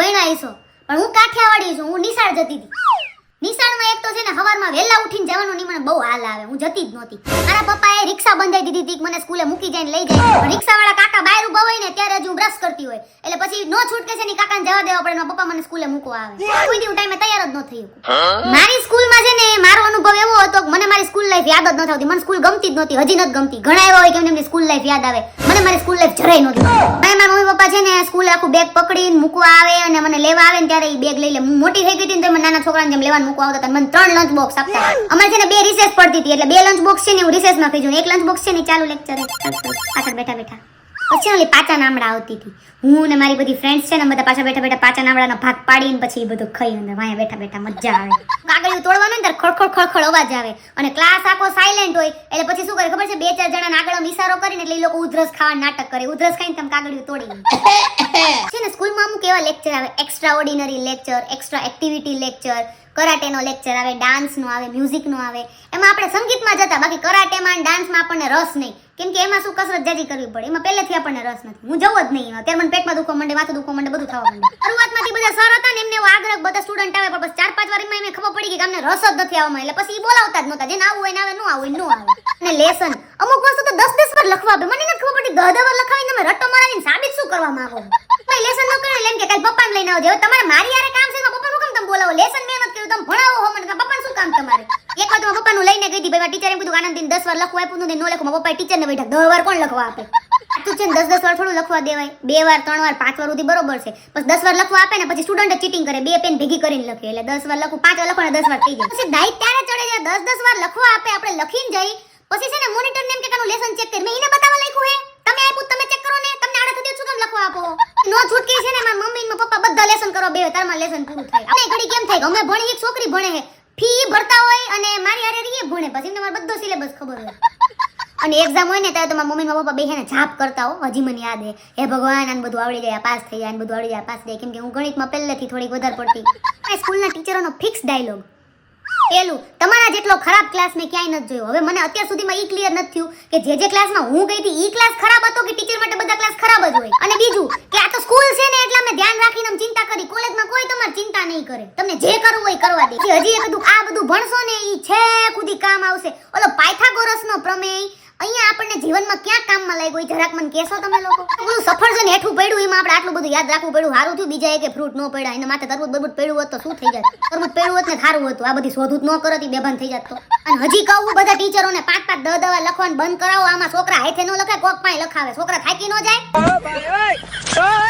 ભણ્યા છો પણ હું કાઠિયાવાડી છું હું નિશાળ જતી હતી. નિશાળમાં એક તો છે ને સવારમાં વહેલા ઉઠીને જવાનું ની મને બહુ હાલ આવે. હું જતી જ નહોતી. મારા પપ્પાએ રિક્ષા બંધાઈ દીધી હતી મને સ્કૂલે મૂકી જાય લઈ જાય. રિક્ષાવાળા કાકા બહાર ઊભા હોય ને ત્યારે હું બ્રશ કરતી હોય. એટલે પછી નો છૂટકે છે ને કાકાને જવા દેવા પડે પપ્પા મને સ્કૂલે મૂકવા આવે. કોઈ દી ટાઈમે તૈયાર જ ન થઈ મારી સ્કૂલમાં છે ને મારો અનુભવ એવો હતો કે મને મારી સ્કૂલ લાઈફ યાદ જ ન થતી મને સ્કૂલ ગમતી જ નહોતી, હજી નથી ગમતી. ઘણા એવા હોય કે એમની સ્કૂલ લાઈફ યાદ આવે. મને મારી સ્કૂલ લાઈફ જરાય નહોતી મને મારા મમ્મી પપ્પા છે ને સ્કૂલે આખું બેગ પકડીને મૂકવા આવે અને મને લેવા આવે ને ત્યારે એ બેગ લઈ લે. મોટી થઈ ગઈ હતી ને નાના છોકરાને જેમ લેવાનું મૂકવા આવતા હતા મને ત્રણ લંચ બોક્સ આપતા અમારે છે ને બે રિસેસ પડતી હતી એટલે બે લંચ બોક્સ છે ને હું રિસેસમાં જાઉં એક લંચ બોક્સ છે ને ચાલુ લેક્ચર પાછળ બેઠા બેઠા. પછી ઓલી પાચા નામડા આવતી હતી. હું ને મારી બધી ફ્રેન્ડ્સ છે ને બધા પાછા બેઠા બેઠા પાચા નામડાનો ભાગ પાડીને પછી એ બધું ખાઈ અંદર વાયા બેઠા બેઠા મજા આવે. કાગળિયું તોડવાનું ને ત્યારે ખડખડ ખડખડ અવાજ આવે. અને ક્લાસ આખો સાયલેન્ટ હોય એટલે પછી શું કરે ખબર છે? બે ચાર જણા આગળ ઇશારો કરીને એટલે એ લોકો ઉધરસ ખાવા નાટક કરે. ઉધરસ ખાઈને તમે કાગળિયું તોડી. છે ને સ્કૂલમાં અમુક એવા લેક્ચર આવે. Extra ordinary lecture extra activity lecture કરાટેનો lecture આવે ડાન્સનો આવે મ્યુઝિકનો આવે. એમાં આપણે સંગીતમાં જતા બાકી કરાટેમાં ડાન્સમાં આપણને રસ નહીં. કેમ કે એમાં શું કસરત જાજી કરવી પડે? એમાં પહેલેથી આપણને રસ નથી. હું જવું જ નહીં અત્યારે મને પેટમાં દુખવા માંડે, માથું દુખવા માંડે, બધું થવા માંડે. શરૂઆતમાંથી બધા સર હતા ને એમને એવો આગ્રહ બધા સ્ટુડન્ટ આવે, પણ ચાર પાંચ વાર એમાં ખબર પડી કે અમને રસ જ નથી આવવામાં. એટલે પછી એ બોલાવતા જ નહોતા. જેને આવવું હોય ને આવે, ન આવવું ન આવે. અને લેસન અમુક વસ્તુ તો દસ દસ વાર લખવા આપે. મને ખબર પડતી દહ દહ વાર લખાવીને તમે રટો મારીને સાબિત શું કરવા માંગો? ભાઈ લેસન ન કરે એમ કે કાલ પપ્પાને લઈને આવજો. તમારે મારી યારે કામ છે પપ્પાનું કામ તમે બોલાવો. લેસન કર્યું તમે ભણાવો હો, મને પપ્પા શું કામ તમારે? એક વાર તો મારા પપ્પાનું લઈને ગઈ ભાઈ, ટીચરે એમ આનંદ દિન દસ વાર લખવા આપ્યું ને નો લખવા. પપ્પાએ ટીચરને બેઠા દસ વાર કોણ લખવા આપે? તું છે ને દસ દસ વાર થોડું લખવા દેવાય. બે વાર, ત્રણ વાર, પાંચ વાર સુધી બરોબર છે. પછી દસ વાર લખવા આપે ને પછી સ્ટુડન્ટ ચીટિંગ કરે, બે પેન ભેગી કરીને લખે. એટલે દસ વાર લખું, પાંચ વાર લખો ને દસ વાર થઈ જાય. પછી દાઈ ત્યારે ચડે છે, દસ દસ વાર લખવા આપે, આપણે લખીને જઈ. પછી છે ને મોનિટર ને એમ કે કાનું લેસન ચેક કરી. મેં એને બતાવવા લખ્યું હે. તમે આપ્યું તમે ચેક કરો ને. તમને આડા થતી છું કેમ લખવા આપો? નો છૂટકી છે ને, મારી મમ્મી પપ્પા બધા લેસન કરો બે તારમાં લેસન પૂરું થાય. અમે ઘડી કેમ થાય? અમે ભણી, એક છોકરી ભણે છે ફી ભરતા હોય અને મારી હારે રીએ ભણે. પછી તમારે બધો સિલેબસ ખબર હોય. અને એક્ઝામ હોય ને, ત્યારે તમારા મમ્મી પપ્પા પપ્પા ને જાપ કરતા હો. હજી મને યાદ હે. હે ભગવાન, આને બધું આવડી જાય પાસ થઈ જાય બધું આવડી જાય પાસ થઈ જાય. કેમ કે હું ગણિતમાં પહેલેથી થોડીક વધારે પડતી. સ્કૂલના ટીચરોનો ફિક્સ ડાયલોગ પેલું તમારા જેટલો ખરાબ ક્લાસ મેં ક્યાંય નથી જોયો. હવે મને અત્યાર સુધીમાં ઈ ક્લિયર નથી થયું કે જે જે ક્લાસમાં હું ગઈ હતી, ઈ ક્લાસ ખરાબ હતો કે ટીચર માટે બધા ક્લાસ ખરાબ જ હોય? અને બીજું, કે આ તો સ્કૂલ છે ને, એટલે અમે ધ્યાન રાખીને ચિંતા કરી. કોલેજમાં કોઈ તમારી ચિંતા નહીં કરે. તમને જે કરવું હોય કરવા દે. હજી એ બધું, આ બધું ભણશો ને, ઈ છે કુદી કામ આવશે. ઓલો પાયથાગોરસનો પ્રમેય અહીંયા આપણને જીવનમાં ક્યાં કામમાં કોઈ જરાક મને કહેશો તમે લોકો? બધું સફરજન હેઠું પડ્યું, એમાં આપણે આટલું બધું યાદ રાખવું પડ્યું. સારું થયું બીજા કે ફ્રૂટ ન પડ્યા. એના માથે તરબૂચ બરબૂચ પડ્યું હોત તો શું થઈ જાય? તરબૂચ પડ્યું હોત ને સારું હતું. આ બધી શોધું ન કરત ઈ બેભાન થઈ જાત તો. અને હજી કહું બધા ટીચરોને પાંચ પાંચ દહ દવા લખવાનું બંધ કરાવો. આમાં છોકરા હાથે ન લખાય, કોક પાસે લખાવે. છોકરા થાકી ન જાય.